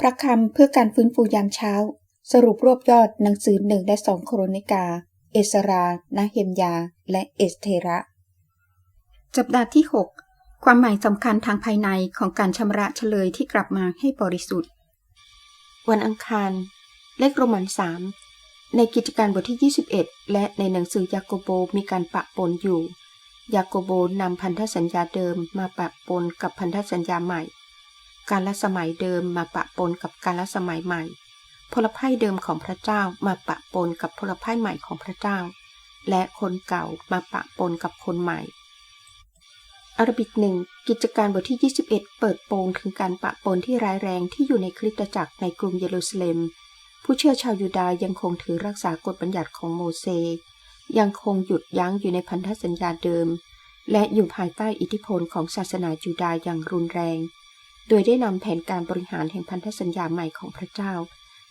พระคำเพื่อการฟื้นฟูยามเช้า สรุปรวบยอดหนังสือหนึ่งและสองโครนิกา เอสรา นาเฮมยา และเอสเทระจัปดาห์ที่ 6 ความหมายสำคัญทางภายในของการชำระเฉลยที่กลับมาให้บริสุทธิ์ วันอังคาร เลขโรมันสามในกิจการบทที่ 21 และในหนังสือยาโกโบมีการปะปนอยู่ ยาโกโบนำพันธสัญญาเดิมมาปะปนกับพันธสัญญาใหม่ การละสมัยเดิมมาปะปนกับการละสมัยใหม่ พลไพ่เดิมของพระเจ้ามาปะปนกับพลไพ่ใหม่ของพระเจ้า และคนเก่ามาปะปนกับคนใหม่ อารบิกหนึ่งกิจการบทที่ 21 เปิดโปงถึงการปะปนที่ร้ายแรงที่อยู่ในคริสตจักรในกรุงเยรูซาเล็ม ผู้เชื่อชาวยูดาห์ยังคงถือรักษากฎบัญญัติของโมเสสยังคงหยุดยั้งอยู่ในพันธสัญญาเดิม และอยู่ภายใต้อิทธิพลของศาสนายูดาห์อย่างรุนแรง โดยได้นำแผนการบริหารแห่งพันธสัญญาใหม่ของพระเจ้า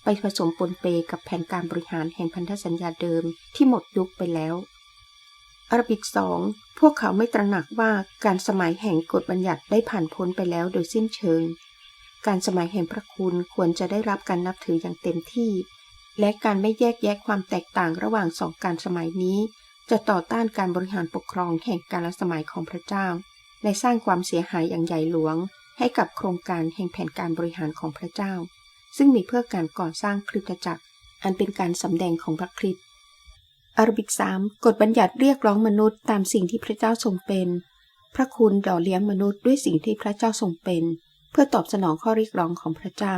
ไปผสมปนเปกับแผนการบริหารแห่งพันธสัญญาเดิมที่หมดยุคไปแล้วอรบิกสองพวกเขาไม่ตระหนักว่าการสมัยแห่งกฎบัญญัติได้ผ่านพ้นไปแล้วโดยสิ้นเชิง การสมัยแห่งพระคุณควรจะได้รับการนับถืออย่างเต็มที่ และการไม่แยกแยะความแตกต่างระหว่างสองการสมัยนี้ จะต่อต้านการบริหารปกครองแห่งการละสมัยของพระเจ้า และสร้างความเสียหายอย่างใหญ่หลวง ให้กับโครงการแห่งแผนการบริหารของพระเจ้า ซึ่งมีเพื่อการก่อสร้างคริสตจักร อันเป็นการสำแดงของพระคริสต์อารบิกสามกฎบัญญัติเรียกร้องมนุษย์ตามสิ่งที่พระเจ้าทรงเป็น พระคุณหล่อเลี้ยงมนุษย์ด้วยสิ่งที่พระเจ้าทรงเป็น เพื่อตอบสนองข้อเรียกร้องของพระเจ้า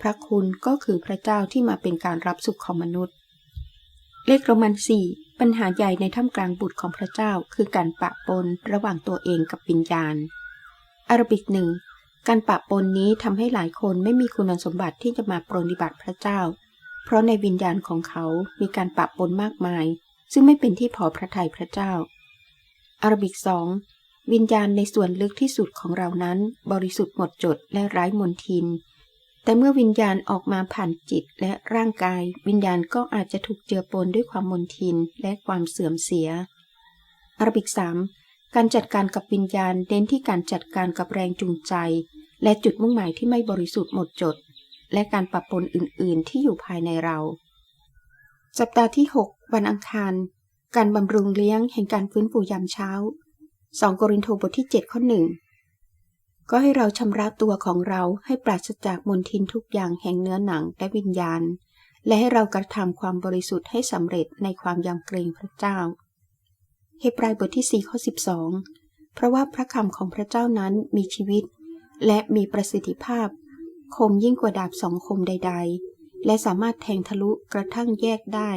พระคุณก็คือพระเจ้าที่มาเป็นการรับสุขของมนุษย์ เลขโรมันสี่ปัญหาใหญ่ในท่ามกลางบุตรของพระเจ้าคือการปะปนระหว่างตัวเองกับวิญญาณ อารบิกหนึ่งการปะปนนี้ทำให้หลายคนไม่มีคุณสมบัติที่จะมาปรนนิบัติพระเจ้า เพราะในวิญญาณของเขามีการปะปนมากมาย ซึ่งไม่เป็นที่พอพระทัยพระเจ้า อารบิกสองวิญญาณในส่วนลึกที่สุดของเรานั้น บริสุทธิ์หมดจดและไร้มนทิน แต่เมื่อวิญญาณออกมาผ่านจิตและร่างกาย วิญญาณก็อาจจะถูกเจือปนด้วยความมนทินและความเสื่อมเสีย อารบิกสาม การจัดการกับวิญญาณเน้นที่การจัดการกับแรงจูงใจ และจุดมุ่งหมายที่ไม่บริสุทธิ์หมดจด และการปะปนอื่น ๆ ที่อยู่ภายในเรา สัปดาห์ที่ 6 วันอังคาร การบำรุงเลี้ยงแห่งการฟื้นฟูยามเช้า 2 โกรินโทบทที่ 7 ข้อหนึ่งก็ให้เราชำระตัวของเราให้ปราศจากมลทินทุกอย่างแห่งเนื้อหนังและวิญญาณ และให้เรากระทำความบริสุทธิ์ให้สำเร็จในความยำเกรงพระเจ้า เฮบรายบทที่ 4 ข้อ 12 เพราะว่าพระคำของพระเจ้านั้นมีชีวิต และมีประสิทธิภาพ คมยิ่งกว่าดาบสองคมใด ๆ และสามารถแทงทะลุกระทั่งแยกได้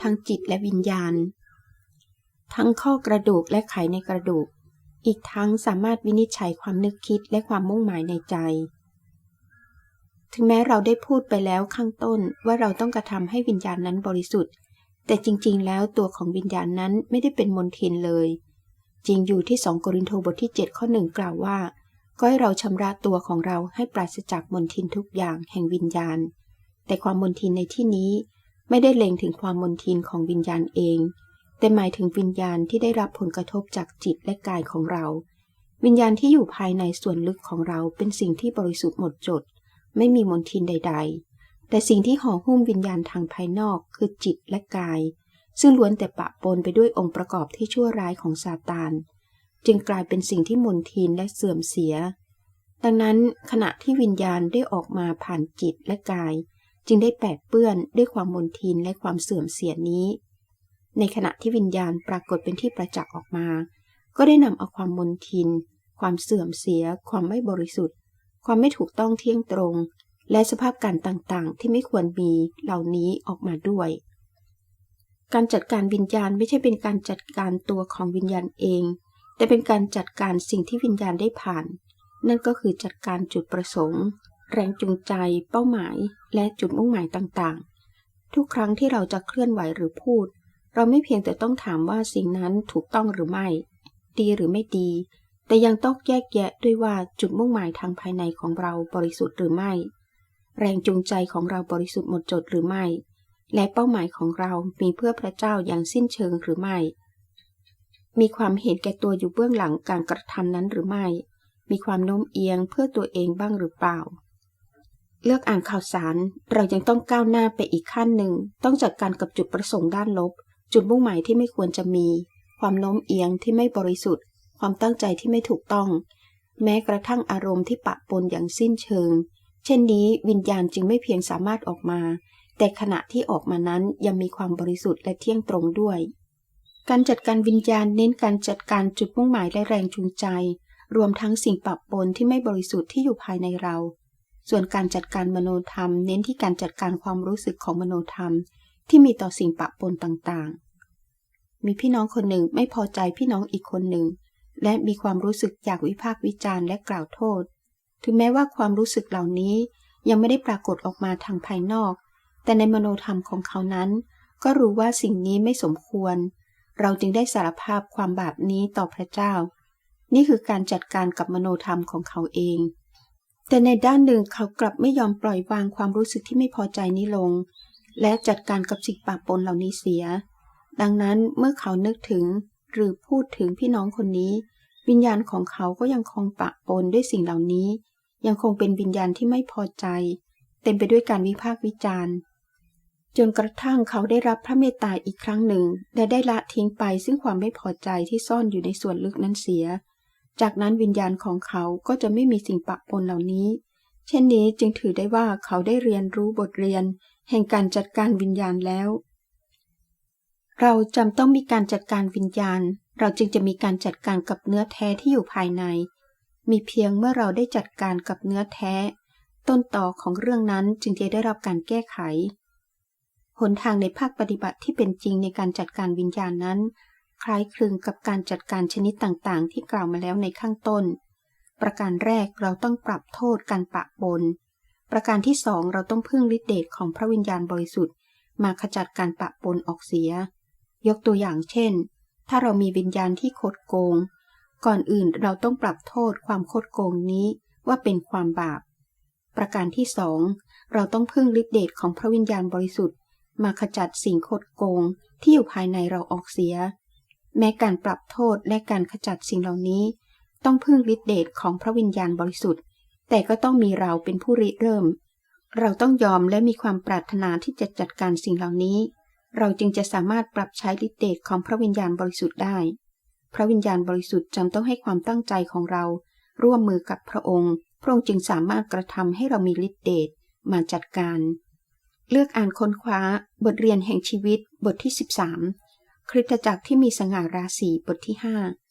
ทั้งจิตและวิญญาณ ทั้งข้อกระดูกและไขในกระดูก อีกทั้งสามารถวินิจฉัยความนึกคิดและความมุ่งหมายในใจ ถึงแม้เราได้พูดไปแล้วข้างต้นว่าเราต้องกระทำให้วิญญาณนั้นบริสุทธิ์ แต่จริงๆ แล้วตัวของวิญญาณนั้นไม่ได้เป็นมนทินเลย จริงอยู่ที่ 2โกรินโทบทที่ 7 ข้อหนึ่งกล่าวว่า ก็ให้เราชำระตัวของเราให้ปราศจากมนทินทุกอย่างแห่งวิญญาณ แต่ความมนทินในที่นี้ ไม่ได้เล็งถึงความมนทินของวิญญาณเอง แต่หมายถึงวิญญาณที่ได้รับผลกระทบจากจิตและกายของเรา วิญญาณที่อยู่ภายในส่วนลึกของเราเป็นสิ่งที่บริสุทธิ์หมดจด ไม่มีมนทินใด ๆ แต่สิ่งที่ห่อหุ้มวิญญาณทางภายนอกคือจิตและกาย ซึ่งล้วนแต่ปะปนไปด้วยองค์ประกอบที่ชั่วร้ายของซาตาน จึงกลายเป็นสิ่งที่มนทินและเสื่อมเสีย ดังนั้นขณะที่วิญญาณได้ออกมาผ่านจิตและกาย จึงได้แปดเปื้อนด้วยความมนทินและความเสื่อมเสียนี้ ในขณะที่วิญญาณปรากฏเป็นที่ประจักษ์ออกมา ก็ได้นำเอาความมนทิน ความเสื่อมเสีย ความไม่บริสุทธิ์ ความไม่ถูกต้องเที่ยงตรง และสภาพการต่างๆ ที่ไม่ควรมีเหล่านี้ออกมาด้วย การจัดการวิญญาณไม่ใช่เป็นการจัดการตัวของวิญญาณเอง แต่เป็นการจัดการสิ่งที่วิญญาณได้ผ่าน นั่นก็คือจัดการจุดประสงค์ แรงจูงใจ เป้าหมาย และจุดมุ่งหมายต่างๆ ทุกครั้งที่เราจะเคลื่อนไหวหรือพูด เราไม่เพียงแต่ต้องถามว่าสิ่งนั้นถูกต้องหรือไม่ ดีหรือไม่ดี แต่ยังต้องแยกแยะด้วยว่าจุดมุ่งหมายทางภายในของเราบริสุทธิ์หรือไม่ แรงจูงใจของเราบริสุทธิ์หมดจดหรือไม่ และเป้าหมายของเรามีเพื่อพระเจ้าอย่างสิ้นเชิงหรือไม่ มีความเห็นแก่ตัวอยู่เบื้องหลังการกระทำนั้นหรือไม่ มีความโน้มเอียงเพื่อตัวเองบ้างหรือเปล่า เลือกอ่านข่าวสาร เรายังต้องก้าวหน้าไปอีกขั้นหนึ่ง ต้องจัดการกับจุดประสงค์ด้านลบ จุดมุ่งหมายที่ไม่ควรจะมี ความโน้มเอียงที่ไม่บริสุทธิ์ ความตั้งใจที่ไม่ถูกต้อง แม้กระทั่งอารมณ์ที่ปะปนอย่างสิ้นเชิง เช่นนี้วิญญาณจึงไม่เพียงสามารถออกมา แต่ขณะที่ออกมานั้นยังมีความบริสุทธิ์และเที่ยงตรงด้วย การจัดการวิญญาณเน้นการจัดการจุดมุ่งหมายและแรงจูงใจ รวมทั้งสิ่งปะปนที่ไม่บริสุทธิ์ที่อยู่ภายในเรา ส่วนการจัดการมโนธรรม เน้นที่การจัดการความรู้สึกของมโนธรรม ที่มีต่อสิ่งปะปนต่างๆ มีพี่น้องคนหนึ่งไม่พอใจพี่น้องอีกคนหนึ่งและมีความรู้สึกอยากวิพากษ์วิจารณ์และกล่าวโทษ ถึงแม้ว่าความรู้สึกเหล่านี้ยังไม่ได้ปรากฏออกมาทางภายนอก แต่ในมโนธรรมของเขานั้น ก็รู้ว่าสิ่งนี้ไม่สมควร เราจึงได้สารภาพความบาปนี้ต่อพระเจ้า นี่คือการจัดการกับมโนธรรมของเขาเอง แต่ในด้านหนึ่งเขากลับไม่ยอมปล่อยวางความรู้สึกที่ไม่พอใจนี้ลง และจัดการกับสิ่งปะปนเหล่านี้เสีย ดังนั้นเมื่อเขานึกถึงหรือพูดถึงพี่น้องคนนี้ วิญญาณของเขาก็ยังคงปะปนด้วยสิ่งเหล่านี้ ยังคงเป็นวิญญาณที่ไม่พอใจ เต็มไปด้วยการวิพากษ์วิจารณ์ จนกระทั่งเขาได้รับพระเมตตาอีกครั้งหนึ่ง และได้ละทิ้งไปซึ่งความไม่พอใจที่ซ่อนอยู่ในส่วนลึกนั้นเสีย จากนั้นวิญญาณของเขาก็จะไม่มีสิ่งปะปนเหล่านี้ เช่นนี้จึงถือได้ว่าเขาได้เรียนรู้บทเรียน แห่งการจัดการวิญญาณแล้ว เราจำต้องมีการจัดการวิญญาณ เราจึงจะมีการจัดการกับเนื้อแท้ที่อยู่ภายใน มีเพียงเมื่อเราได้จัดการกับเนื้อแท้ ต้นต่อของเรื่องนั้นจึงจะได้รับการแก้ไข หนทางในภาคปฏิบัติที่เป็นจริงในการจัดการวิญญาณนั้น คล้ายคลึงกับการจัดการชนิดต่างๆ ที่กล่าวมาแล้วในข้างต้น ประการแรกเราต้องปรับโทษการปะปน ประการที่สองเราต้องพึ่งฤทธิเดชของพระวิญญาณบริสุทธิ์ มาขจัดการปะปนออกเสีย ยกตัวอย่างเช่น ถ้าเรามีวิญญาณที่คดโกง ก่อนอื่นเราต้องปรับโทษความโคดโกงนี้ว่าเป็นความบาป ประการที่สองเราต้องพึ่งฤทธิเดชของพระวิญญาณบริสุทธิ์ มาขจัดสิ่งโคดโกงที่อยู่ภายในเราออกเสีย แม้การปรับโทษและการขจัดสิ่งเหล่านี้ ต้องพึ่งฤทธิเดชของพระวิญญาณบริสุทธิ์ แต่ก็ต้องมีเราเป็นผู้ริเริ่ม เราต้องยอมและมีความปรารถนาที่จะจัดการสิ่งเหล่านี้ เราจึงจะสามารถปรับใช้ฤทธิเดชของพระวิญญาณบริสุทธิ์ได้ พระวิญญาณบริสุทธิ์จำต้องให้ความตั้งใจของเรา ร่วมมือกับพระองค์ พระองค์จึงสามารถกระทำให้เรามีฤทธิเดชมาจัดการ เลือกอ่านค้นคว้า บทเรียนแห่งชีวิตบทที่ 13 คริสตจักรที่มีสง่าราศีบทที่5